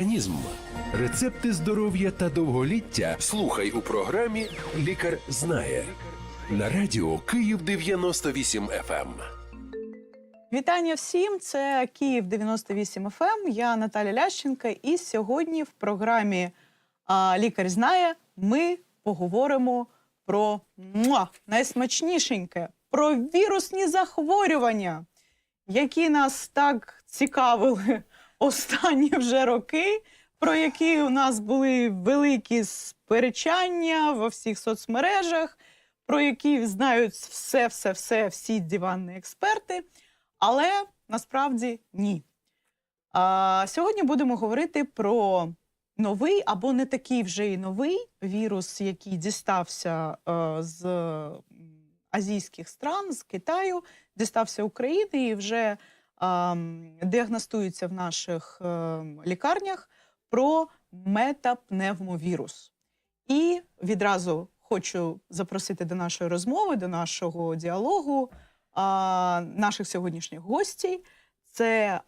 Організм. Рецепти здоров'я та довголіття слухай у програмі Лікар знає на радіо Київ 98 FM. Вітання всім! Це Київ 98 FM. Я Наталя Лященка. І сьогодні в програмі Лікар знає ми поговоримо про муа, найсмачнішеньке, про вірусні захворювання, які нас так цікавили останні вже роки, про які у нас були великі сперечання во всіх соцмережах, про які знають все, все, все, всі диванні експерти. Але насправді ні. А, сьогодні будемо говорити про новий або не такий вже і новий вірус, який дістався е, з азійських стран, з Китаю, дістався України і вже діагностується в наших ем, лікарнях про метапневмовірус. І відразу хочу запросити до нашої розмови, до нашого діалогу наших сьогоднішніх гостей. Це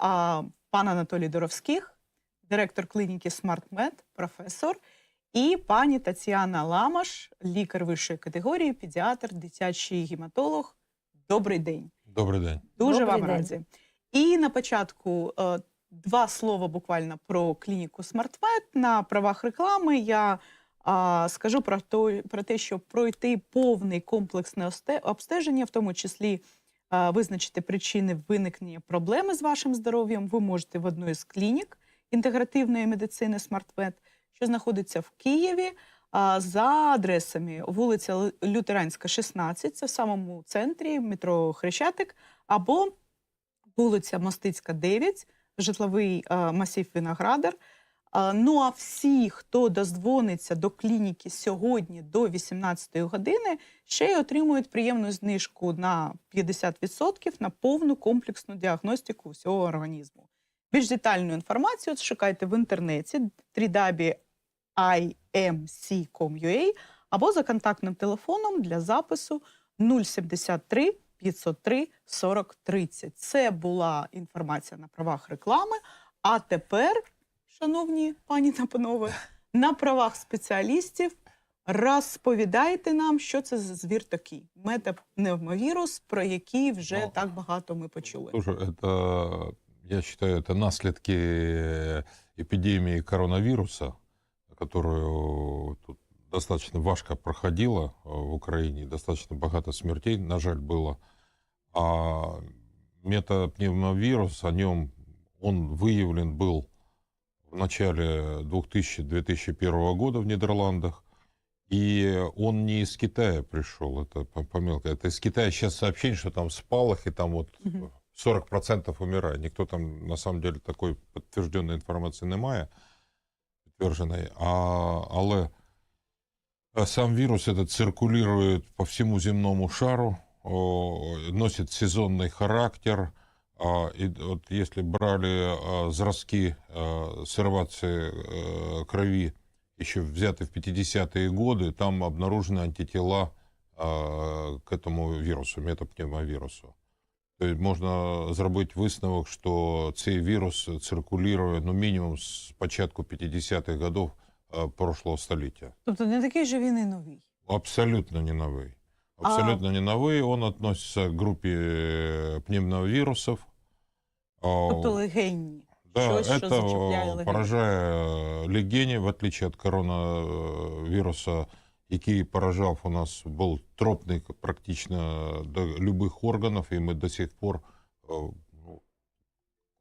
пан Анатолій Доровських, директор клініки SmartMed, професор, і пані Тетяна Ламаш, лікар вищої категорії, педіатр, дитячий гематолог. Добрий день. Добрий день. Дуже Добрий вам день. раді. І на початку е, два слова буквально про клініку SmartVet. На правах реклами я скажу про, то, про те, що пройти повний комплексне обстеження, в тому числі а, визначити причини виникнення проблеми з вашим здоров'ям, ви можете в одну із клінік інтегративної медицини SmartVet, що знаходиться в Києві. За адресами вулиця Лютеранська, 16, це в самому центрі метро Хрещатик, або вулиця Мостицька, 9, житловий е, масив Виноградар. А, Ну а всі, хто дозвониться до клініки сьогодні до 18 години, ще й отримують приємну знижку на 50% на повну комплексну діагностику всього організму. Більш детальну інформацію шукайте в інтернеті www.imc.com.ua або за контактним телефоном для запису 073 503 40 30. Це була інформація на правах реклами. А тепер, шановні пані та панове, на правах спеціалістів розповідайте нам, що це за звір такий метапневмовірус, про який вже Ну, так багато ми почули. Слушай, это, я считаю, это наследки эпидемии коронавируса, которую тут достаточно важко проходила э, в Украине, достаточно богато смертей, на жаль, было. А метапневмовирус, о нем он выявлен был в начале 2000-2001 года в Нидерландах. И он не из Китая пришел, это по, по мелкой. Это из Китая сейчас сообщение, что там спалах, и там вот Мгм. 40% умирает. Никто там, на самом деле, такой підтвердженої інформації немає, підтвердженої. А, але е, сам вирус этот циркулирует по всему земному шару, о, носит сезонный характер. А, и вот если брали а, зразки а, сыровации э, крови, еще взяты в 50-е годы, там обнаружены антитела а, к этому вирусу, метапневмовирусу. То есть можна зробити висновок, що цей вірус циркулює ну, мінімум з початку 50-х годів е, прошлого століття. Тобто не такий же він і новий. Абсолютно не новый. Абсолютно не новый. Он относится к группе э, пневмовирусов. А, Тобто легенні. Да, щось, що это зачіпляє э, легені. поражає э, легені, в отличие от коронавируса, який поражав у нас, був тропний практично до любых органов, и мы до сих пор, э, ну,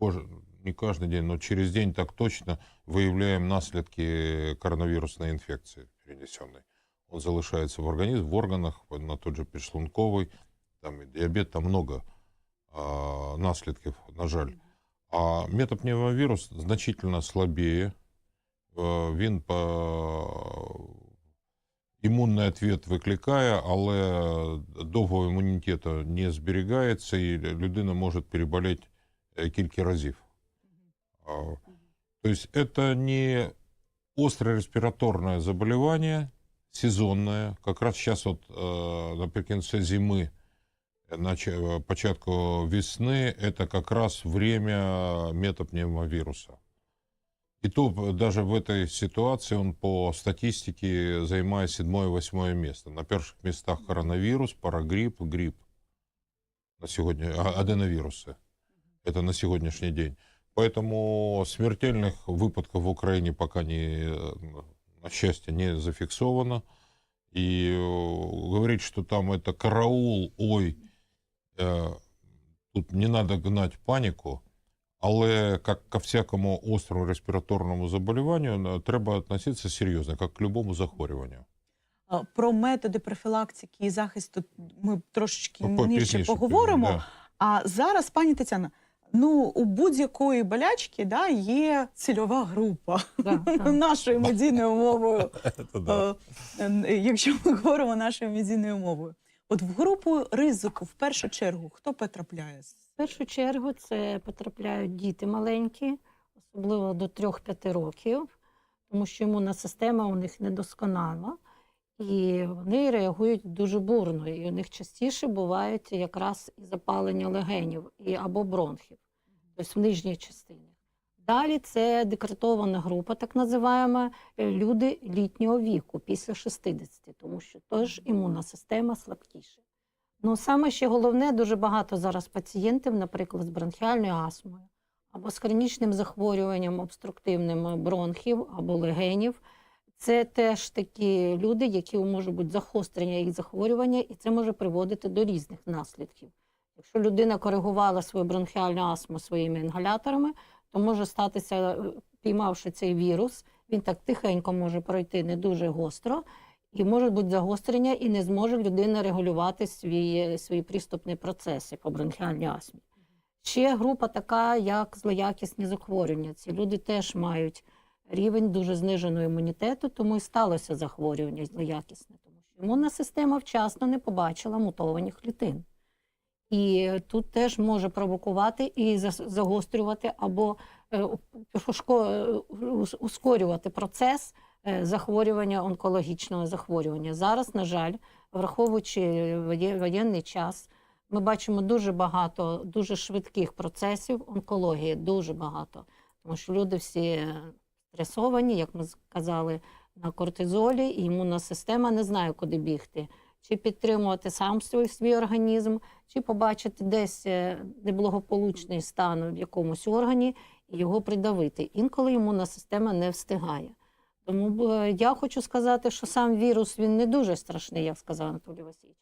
кож- не каждый день, но через день так точно выявляем наследки коронавирусной инфекции перенесенной. Он залишается в организме, в органах, на тот же підшлунковий, там и диабет, там много а, наслідків, на жаль. А метапневмовірус значительно слабее. Е, Він по... імунний відповідь викликає, але довгого імунітету не зберігається, і людина може переболіти е, кілька разів. А, То есть это не острое респираторное заболевание, сезонное. Как раз сейчас вот э, наприкінці зими нач- початку весны это как раз время метапневмовируса. И то э, даже в этой ситуации он по статистике занимает седьмое-восьмое место. На первых местах коронавирус, парагрипп, грипп. На сегодня, а- аденовирусы. Это на сегодняшний день. Поэтому смертельных выпадков в Украине пока не, э, на счастье, не зафиксовано. И э, говорить, что там это караул, ой, э, тут не надо гнать паніку, але як ко всякому острому респіраторному заболіванню е, треба відноситися серйозно, як к любому захворюванню. А, Про методи профілактики і захисту ми трошечки Ну, по- нижче пізніше, поговоримо. да. А зараз, пані Тетяна, ну у будь-якої болячки да, є цільова група Да, нашою медійною мовою. Да. Е, Якщо ми говоримо нашою медійною мовою, от в групу ризику в першу чергу хто потрапляє? В першу чергу це потрапляють діти маленькі, особливо до 3-5 років, тому що імунна система у них недосконала, і вони реагують дуже бурно. І у них частіше бувають якраз і запалення легенів і або бронхів, тобто в нижній частині. Далі це декретована група, так називаємо, е, люди літнього віку після 60, тому що теж імунна система слабкіша. Ну, саме ще головне, дуже багато зараз пацієнтів, наприклад, з бронхіальною астмою або з хронічним захворюванням обструктивним бронхів або легенів. Це теж такі люди, які можуть бути загострення їх захворювання, і це може приводити до різних наслідків. Якщо людина коригувала свою бронхіальну астму своїми інгаляторами, то може статися, е, піймавши цей вірус, він так тихенько може пройти не дуже гостро, і може бути загострення, і не зможе людина регулювати свої, свої приступні процеси по бронхіальній астмі. Ще група така, як злоякісні захворювання. Ці люди теж мають рівень дуже зниженого імунітету, тому і сталося захворювання злоякісне, тому що імунна система вчасно не побачила мутованих клітин. І тут теж може провокувати і загострювати або е, ускорювати процес е, захворювання онкологічного захворювання. Зараз, на жаль, враховуючи воєнний час, ми бачимо дуже багато дуже швидких процесів онкології, дуже багато. Тому що люди всі стресовані, як ми сказали, на кортизолі, і імунна система не знає, куди бігти. Чи підтримувати сам свій, свій організм, чи побачити десь е, неблагополучний стан в якомусь органі і його придавити. Інколи імунна система не встигає. Тому е, я хочу сказати, що сам вірус він не дуже страшний, як сказав Анатолій Васильович.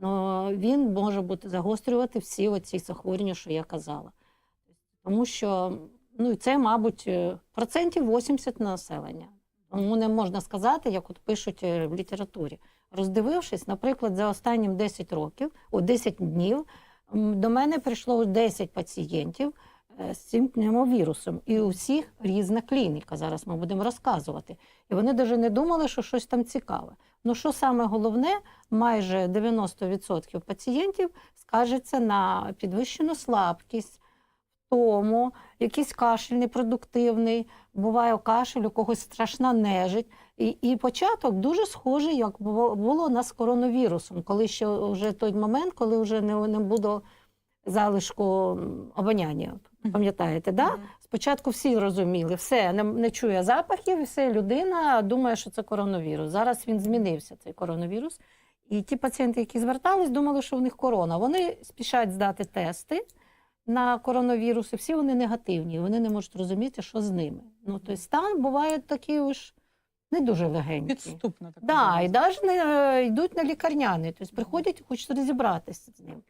Але він може бути загострювати всі оці захворювання, що я казала. Тому що ну, і це, мабуть, е, процентів 80 населення. Тому не можна сказати, як от пишуть е, в літературі. Роздивившись, наприклад, за останнім 10 років, о 10 днів, до мене прийшло 10 пацієнтів е, з цим пневмовірусом. І у всіх різна клініка. Зараз ми будемо розказувати. І вони навіть не думали, що щось там цікаве. Ну що саме головне, майже 90% пацієнтів скажеться на підвищену слабкість, втому, якийсь кашель непродуктивний, буває кашель, у когось страшна нежить. І, і початок дуже схожий, як було, у нас з коронавірусом, коли ще вже той момент, коли вже не, не буде залишку обоняння. Пам'ятаєте, да? Спочатку всі розуміли, все, не, не чує запахів, і все, людина думає, що це коронавірус. Зараз він змінився, цей коронавірус. І ті пацієнти, які звертались, думали, що в них корона. Вони спішать здати тести на коронавірус, і всі вони негативні. Вони не можуть розуміти, що з ними. Ну, тобто стан буває такий уж не дуже легенький. Підступно так. Да, і навіть не е, йдуть на лікарняний, тобто приходять і хочуть розібратися з ним.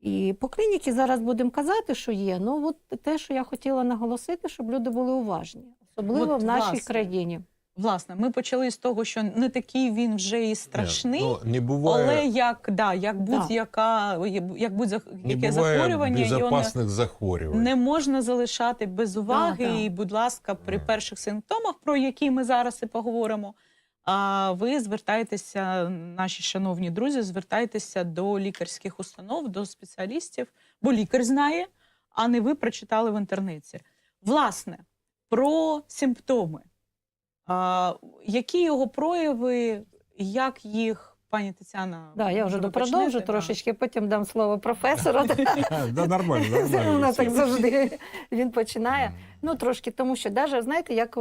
І по клініці зараз будемо казати, що є. Ну, от те, що я хотіла наголосити, щоб люди були уважні, особливо От, в нашій власне. країні. Власне, ми почали з того, що не такий він вже і страшний. Ні, ну, не буває, Але як, да, як будь-яка, як будь-яке захворювання, його захворювань. не можна залишати без уваги. Да, да. І, будь ласка, при Да. перших симптомах, про які ми зараз і поговоримо, а ви звертайтеся, наші шановні друзі, звертайтеся до лікарських установ, до спеціалістів, бо лікар знає, а не ви прочитали в інтернеті. Власне, про симптоми. А, які його прояви, як їх пані Тетяна. Да, я вже допродовжу? Да. трошечки, потім дам слово професору. Да, нормально, У нормально. нас так завжди він починає. Ну, трошки, тому що даже, знаєте, як,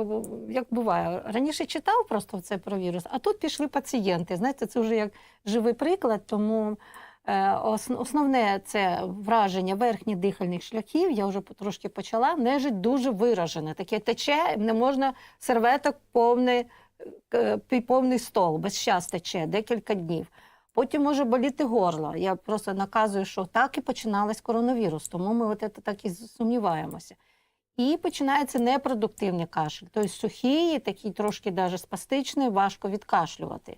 як буває, раніше читав просто це про вірус, а тут пішли пацієнти. Знаєте, це вже як живий приклад, тому основне це враження верхніх дихальних шляхів, я вже трошки почала, нежить дуже виражене. Таке тече, не можна серветок повний, е, повний стол, без час тече декілька днів. Потім може боліти горло. Я просто наказую, що так і починалось коронавірус, тому ми от так і сумніваємося. І починається непродуктивний кашель, тобто сухий, такий трошки даже спастичний, важко відкашлювати.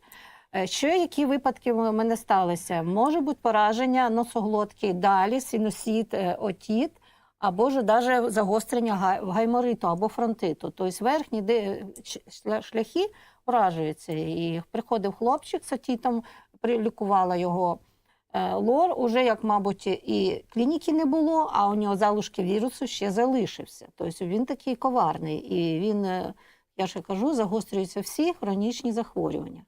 Е, Ще які випадки в мене сталися? Може бути пораження носоглотки далі, синусіт, е, отіт, або ж навіть загострення гай- гаймориту або фронтиту. Тобто верхні шля- шляхи уражуються. І приходив хлопчик з отітом, прилікувала його е, лор, уже як, мабуть, і клініки не було, а у нього залишки вірусу ще залишився. Тобто він такий коварний, і він, е, я ж кажу, загострюються всі хронічні захворювання.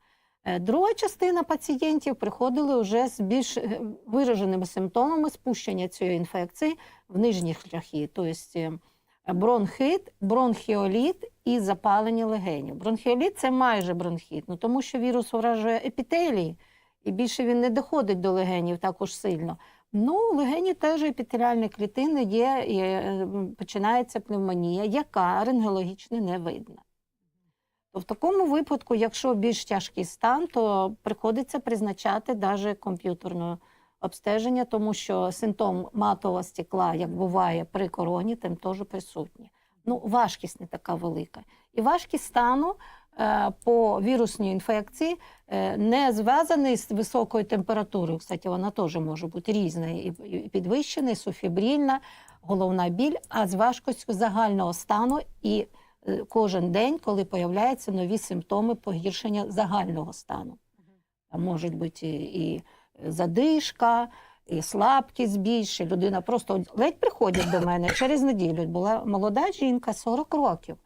Е, Друга частина пацієнтів приходили вже з більш е, вираженими симптомами спущення цієї інфекції в нижні шляхи, тобто е, бронхит, бронхіоліт і запалення легенів. Бронхіоліт це майже бронхіт, ну, тому що вірус уражує епітелії, і більше він не доходить до легенів також сильно. Ну, легені теж епітеліальні клітини є, починається пневмонія, яка рентгенологічно не видна. В такому випадку, якщо більш тяжкий стан, то приходиться призначати навіть комп'ютерне обстеження, тому що симптом матового стекла, як буває при короні, там теж присутні. Ну, важкість не така велика. І важкість стану е, по вірусній інфекції е, не зв'язаний з високою температурою. Кстати, вона теж може бути різна, і підвищена, і суфібрільна, головна біль, а з важкістю загального стану і кожен день, коли появляються нові симптоми погіршення загального стану. Там можуть бути і, задишка, і слабкість більше. Людина просто ледь приходить до мене через неділю. Була молода жінка, 40 років.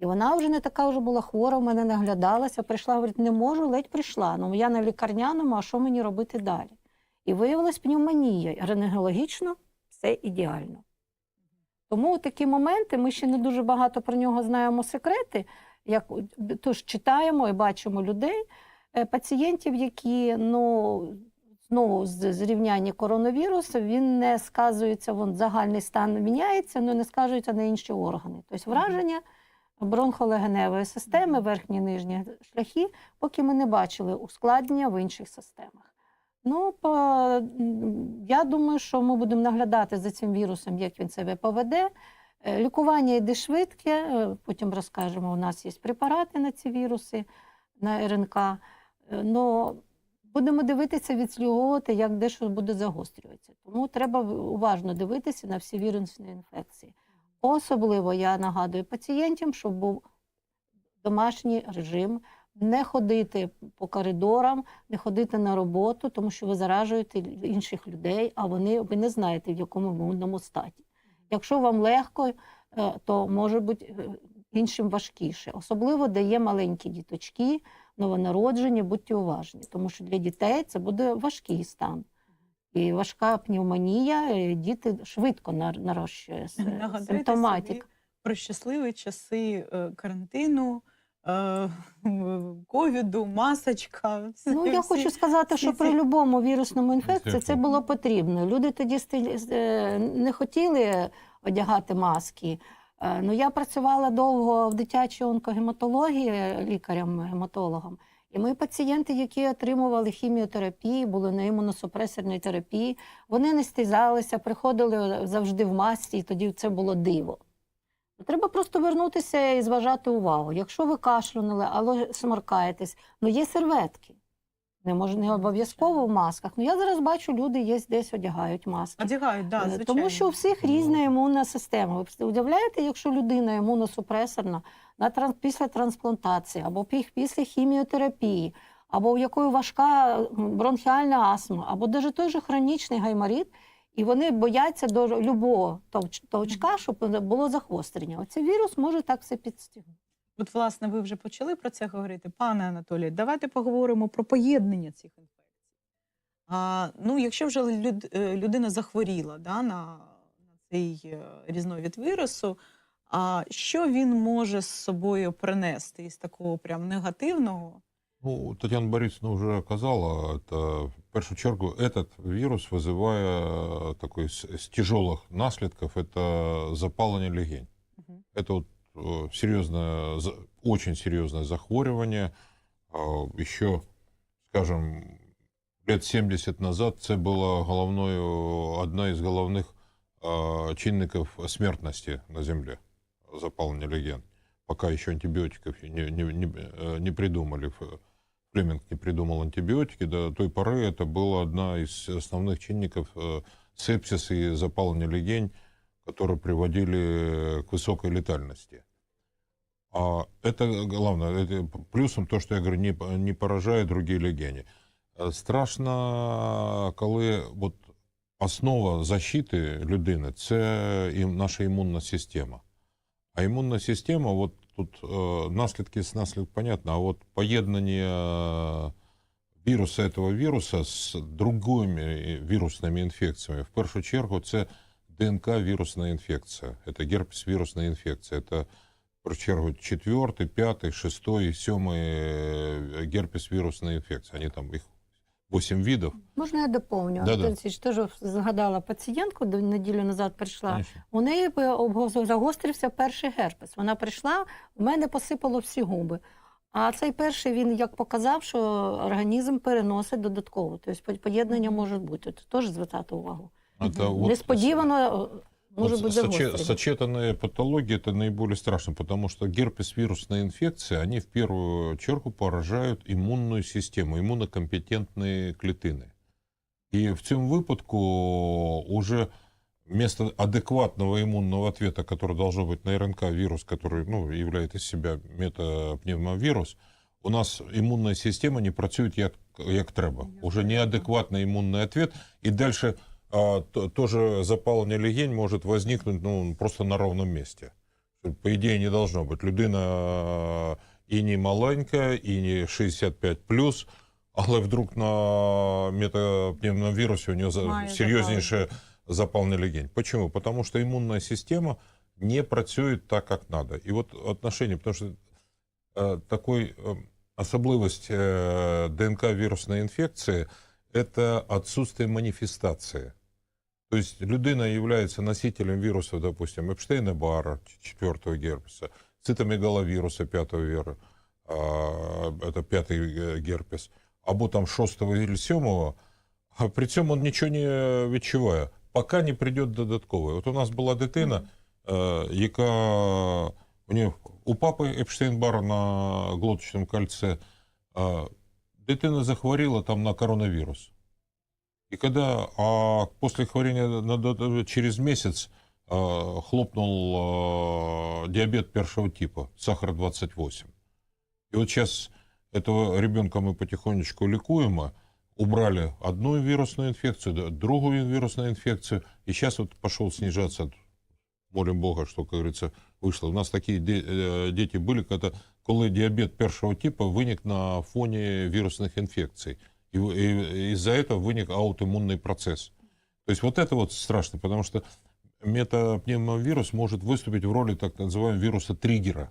І вона вже не така вже була хвора, в мене наглядалася, прийшла, говорить, не можу, ледь прийшла. Ну, я на лікарняному, а що мені робити далі? І виявилась пневмонія. Рентгенологічно все ідеально. Тому такі моменти, ми ще не дуже багато про нього знаємо секрети. Як, тож читаємо і бачимо людей, е, пацієнтів, які ну, знову з зрівняння коронавірусу, він не сказується, вон, загальний стан міняється, але не сказується на інші органи. Тобто враження бронхолегеневої системи, верхні і нижні шляхи, поки ми не бачили ускладнення в інших системах. Ну, по, я думаю, що ми будемо наглядати за цим вірусом, як він себе поведе. Е, Лікування йде швидке, е, потім розкажемо, у нас є препарати на ці віруси, на РНК. Е, Но будемо дивитися, відслідковувати, як де що буде загострюватися. Тому треба уважно дивитися на всі вірусні інфекції. Особливо я нагадую пацієнтам, щоб був домашній режим, не ходити по коридорам, не ходити на роботу, тому що ви заражуєте інших людей, а вони ви не знаєте, в якому імунному статі. Якщо вам легко, е, то може бути е, іншим важкіше. Особливо, де є маленькі діточки, новонароджені, будьте уважні, тому що для дітей це буде важкий стан. І важка пневмонія, е, діти швидко нар- нарощує симптоматик. собі про щасливі часи карантину, ковіду, масочка. Ну, я всі- хочу сказати, всі що при будь-якому вірусному інфекції це було потрібно. Люди тоді е, не хотіли одягати маски. Е, Ну, я працювала довго в дитячій онкогематології лікарем-гематологом. І мої пацієнти, які отримували хіміотерапію, були на імуносупресорній терапії, вони не стизалися, приходили завжди в масці, і тоді це було диво. Треба просто вернутися і зважати увагу. Якщо ви кашлянули, але сморкаєтесь, ну є серветки. Не може не обов'язково в масках. Ну я зараз бачу, люди є десь одягають маски. Одягають, да, Е, звичайно. Тому що у всіх різна імунна система. Ви уявляєте, якщо людина імуносупресорна на транс, після трансплантації або після хіміотерапії, або у якої важка бронхіальна астма, або навіть той же хронічний гайморит, і вони бояться до любого товч- товчка, щоб було захострення. Оцей вірус може так все підстігнути. От, власне, ви вже почали про це говорити, пане Анатолій. Давайте поговоримо про поєднання цих інфекцій. А, ну, якщо вже люд, е, людина захворіла да, на, на цей е, різновид вірусу, а що він може з собою принести із такого прям негативного? Ну, Татьяна Борисовна уже сказала, это, в первую чергу, этот вирус, вызывая такой с, с тяжелых наследков, это запаление легень. Мгм. Это вот э, серьезное, за- очень серьезное захворювание. А, Еще, скажем, лет 70 назад це була головною, одна із головних а, чинників смертності на Земле, запалення легень. Пока еще антибиотиков не, не, не, э, не придумали. Ф- Флеминг не придумал антибиотики, до той поры это была одна из основных чинников э, сепсиса и запаления легень, которые приводили к высокой летальности. А это главное, это плюсом то, что я говорю, не, по- не поражает другие легені. Е, Страшно, коли от основа защити людини це і наша імунна система. А імунна система, от тут е, наслідки з наслідок понятно, а от поєднання віруса этого віруса з другими вірусними інфекціями, в першу чергу, це ДНК-вірусна інфекція. Це герпес-вірусна інфекція. Це в першу чергу четвертий, п'ятий, шестий, сьомий е, герпес-вірусна інфекція. Вони там їх 8 видів. Можна я доповню? Антон Олексійович, теж згадала пацієнтку, до неділю назад прийшла. Конечно. У неї загострився перший герпес. Вона прийшла, у мене посипало всі губи. А цей перший він як показав, що організм переносить додатково. Тобто поєднання може бути. Теж звертати увагу. Это вот Несподівано е, може Вот бути соче- загострення. сочетанные патологии это наиболее страшно, потому что герпес-вирусные инфекции, они в первую чергу поражают иммунную систему, иммунокомпетентные клетины. И в цьому випадку уже вместо адекватного иммунного ответа, который должен быть на РНК вирус, который ну, является из себя метапневмовирус, у нас імунна система не працює як, як треба. Уже неадекватний імунний ответ, і дальше а, то, тоже запалення легень может возникнуть ну, просто на ровном месте. По идее, не должно быть. Людина а, і не маленька, і не 65+, але вдруг на метапневмовірусі у нього за- Має серйозніше запалення легень. Почему? Потому что иммунная система не працюет так, как надо. И вот отношение, потому что э, такой э, особливость э, ДНК-вирусной инфекции – это отсутствие манифестации. То есть людина является носителем вируса, допустим, Эпштейна-Барра, четвертого герпеса, цитомегаловируса, пятого вера, а, это пятый э, герпес, або там шостого или сьомого, а при цьому он нічого не відчуває, поки не прийде додатковий. От у нас була дитина, е, яка у нее у папи Епштейн-Бар на глоточному кольце, е, дитина захворіла там на коронавирус. И когда а после хворения через месяц а, хлопнул а, диабет первого типа, сахар 28. И вот сейчас этого ребенка мы потихонечку ликуем, а убрали одну вирусную инфекцию, другую вирусную инфекцию, и сейчас вот пошел снижаться, молим Бога, что, как говорится, вышло. У нас такие де- э, дети были, когда, коли диабет первого типа виник на фоне вирусных инфекций. И, и из-за этого виник аутоиммунный процесс. То есть вот это вот страшно, потому что метапневмовирус может выступить в роли так называемого вируса-триггера.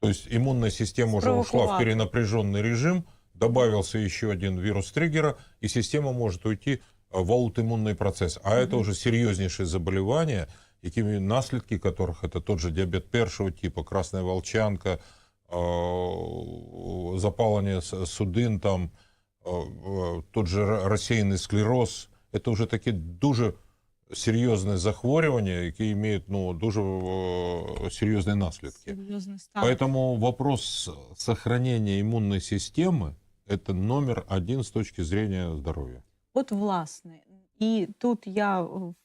То есть иммунная система уже ушла в перенапряженный режим, добавился еще один вирус триггера, и система может уйти а, в аутоиммунный процесс. А это уже серьезнейшие заболевания, якими наслідки которых это тот же диабет первого типа, красная волчанка, а, запалення с- судин, там, тот же ра- розсіяний склероз. Это уже такі дуже серйозне захворювання, які мають ну, дуже е, серйозні наслідки. Серйозний стан. Поэтому вопрос сохранения иммунной системы – это номер один с точки зрения здоровья. От, власне, і тут я в-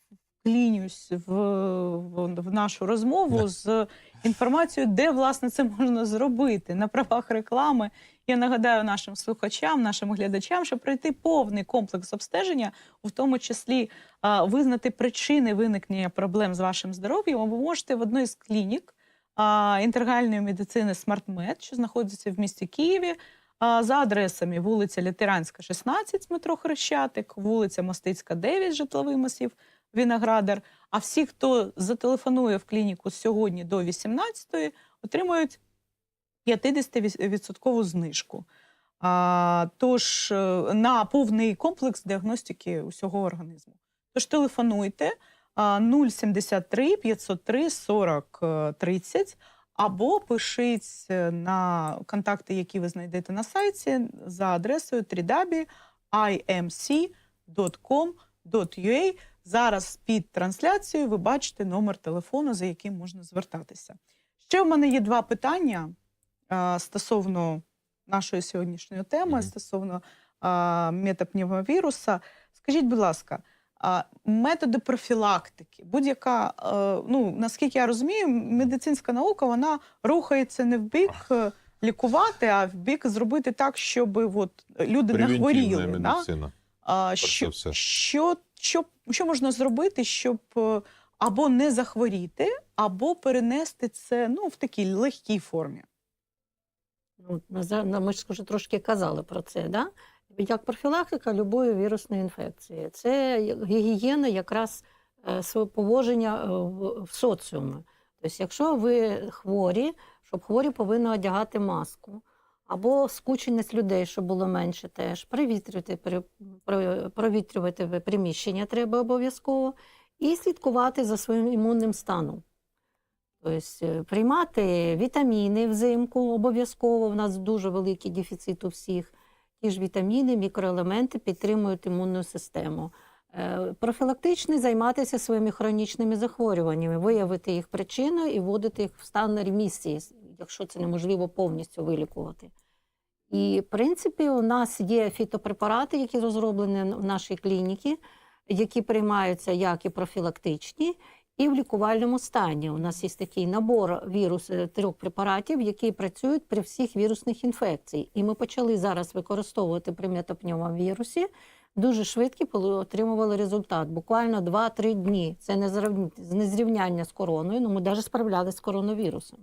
вклінюсь в, в, в нашу розмову з інформацією, де власне це можна зробити на правах реклами. Я нагадаю нашим слухачам, нашим глядачам, щоб пройти повний комплекс обстеження, в тому числі а, визнати причини виникнення проблем з вашим здоров'ям, ви можете в одній з клінік а, інтегральної медицини «Смартмед», що знаходиться в місті Києві, за адресами вулиця Літеранська, 16, метро Хрещатик, вулиця Мостицька, 9, житловий масів Віноградар. А всі, хто зателефонує в клініку сьогодні до 18-ї, отримують 50% знижку. А, тож е, на повний комплекс діагностики усього організму. Тож телефонуйте 073 503 40 е, 30 або пишіть е, на контакти, які ви знайдете на сайті, за адресою www.imc.com.ua. Зараз під трансляцією ви бачите номер телефону, за яким можна звертатися. Ще в мене є два питання а, стосовно нашої сьогоднішньої теми, Мгм. стосовно а, метапневмовіруса. Скажіть, будь ласка, методи профілактики, будь-яка, е, ну наскільки я розумію, медицинська наука вона рухається не в бік е, лікувати, а в бік зробити так, щоб от, люди не хворіли. Да? медицина. А, це що, все. що, що, що можна зробити, щоб е, або не захворіти, або перенести це ну, в такій легкій формі? Ну, на- ми ж вже трошки казали про це, да? Як профілактика любої вірусної інфекції. Це гігієна якраз е, поводження е, в, соціумі. Тобто, якщо ви хворі, щоб хворі повинні одягати маску, або скученість людей, щоб було менше теж, провітрювати, провітрювати приміщення треба обов'язково, і слідкувати за своїм імунним станом. Тобто е, приймати вітаміни взимку обов'язково. У нас дуже великий дефіцит у всіх. Ті ж вітаміни, мікроелементи підтримують імунну систему. Е, Профілактично займатися своїми хронічними захворюваннями, виявити їх причину і вводити їх в стан ремісії, якщо це неможливо повністю вилікувати. І, в принципі, у нас є фітопрепарати, які розроблені в нашій клініці, які приймаються як і профілактичні, і в лікувальному стані. У нас є такий набор вірус е, трьох препаратів, які працюють при всіх вірусних інфекціях. І ми почали зараз використовувати при метапневмовірусі. Дуже швидко поли- отримували результат. Буквально 2-3 дні. Це не зрівняння з короною, але ми навіть справлялися з коронавірусом.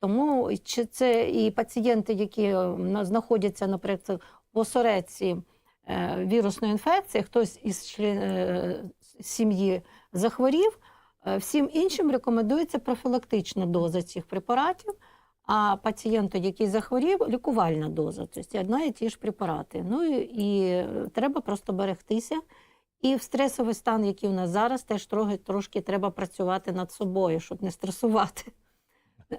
Тому чи це і пацієнти, які е, знаходяться, наприклад, в осередці е, вірусної інфекції, хтось із член, сім'ї захворів, всім іншим рекомендується профілактична доза цих препаратів, а пацієнту, який захворів, лікувальна доза, тобто одна і ті ж препарати. Ну і, е, треба просто берегтися. І в стресовий стан, який у нас зараз, теж трохи, трошки треба працювати над собою, щоб не стресувати.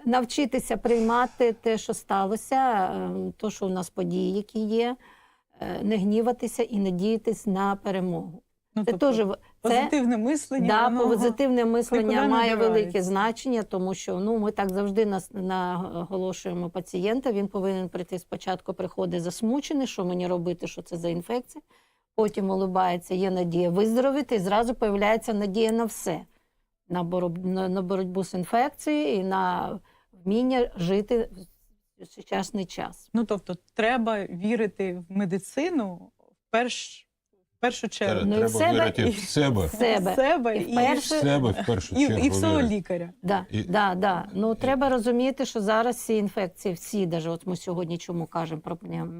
Навчитися приймати те, що сталося, е, то, що у нас події, які є, е, не гніватися і надіятись на перемогу. Ну, Це тобто, теж це, позитивне мислення. да, воно- позитивне мислення має велике значення, тому що ну, ми так завжди нас- наголошуємо пацієнта. Він повинен прийти спочатку, приходить засмучений, що мені робити, що це за інфекція. Потім улибається, є надія виздоровити, і зразу появляється надія на все. На боротьбу, на, боротьбу з інфекцією і на вміння жити в сучасний час. Ну, тобто, треба вірити в медицину в, перш, першу чергу. Ну, і Треба в себе, вірити і- в себе. В себе. Себе І і, в перше- себе в першу і, чергу. і в свого вірити. лікаря. Да, І- да, да. Ну треба розуміти, що зараз ці інфекції, всі, даже от ми сьогодні чому кажемо про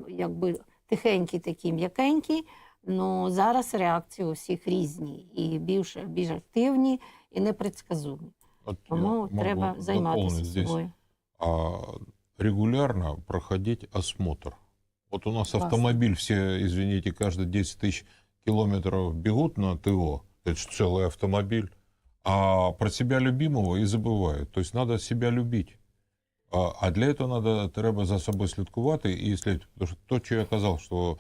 якби тихенькі, такі м'якенькі. Ну зараз реакції у всіх різні і більш, більш активні і непредсказуемі. Я Тому могу треба дополнить займатися здесь. собою. а, регулярно проходить осмотр. Вот у нас Класс. автомобиль, все, извините, каждые 10 тысяч километров бегут на ТО, это ж целый автомобиль, а про себя любимого и забывают. То есть надо себя любить. А, а для этого надо, треба за собой слідкувати і слідувати. Потому что то, что я казал, что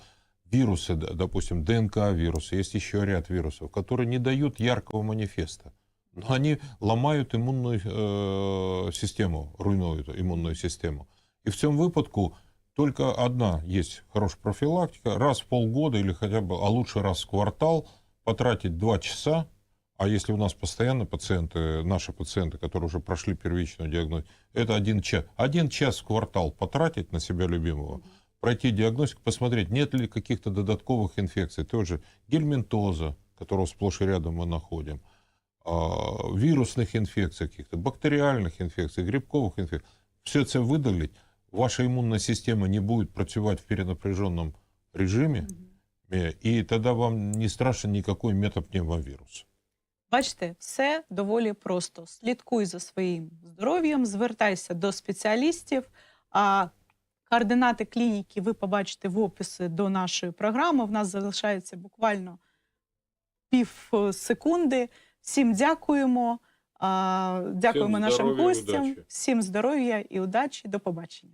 вирусы, д- допустим, ДНК-вирусы, есть еще ряд вирусов, которые не дают яркого манифеста. Но они ломают иммунную э, систему, руйнуют иммунную систему. И в цьому випадку Только одна есть хорошая профилактика. Раз в полгода или хотя бы, а лучше раз в квартал потратить два часа. А если у нас постоянно пациенты, наши пациенты, которые уже прошли первичную диагностику, это один час. Один час в квартал потратить на себя любимого, пройти диагностику, посмотреть, нет ли каких-то додатковых инфекций. Тоже гельминтоза, которую сплошь и рядом мы находим. а, вирусных инфекций каких-то, бактериальных инфекций, грибковых инфекций, все це видалить, ваша імунна система не буде працювати в перенапряженном режимі, е, і тоді вам не страшен ніякий метапневмовірус. Бачите, все доволі просто. Слідкуй за своїм здоров'ям, звертайся до спеціалістів. А координати клініки ви побачите в описі до нашої програми. В нас залишається буквально пів е, секунди. Всім дякуємо. Дякуємо Всім нашим гостям. Всім здоров'я і удачі. До побачення.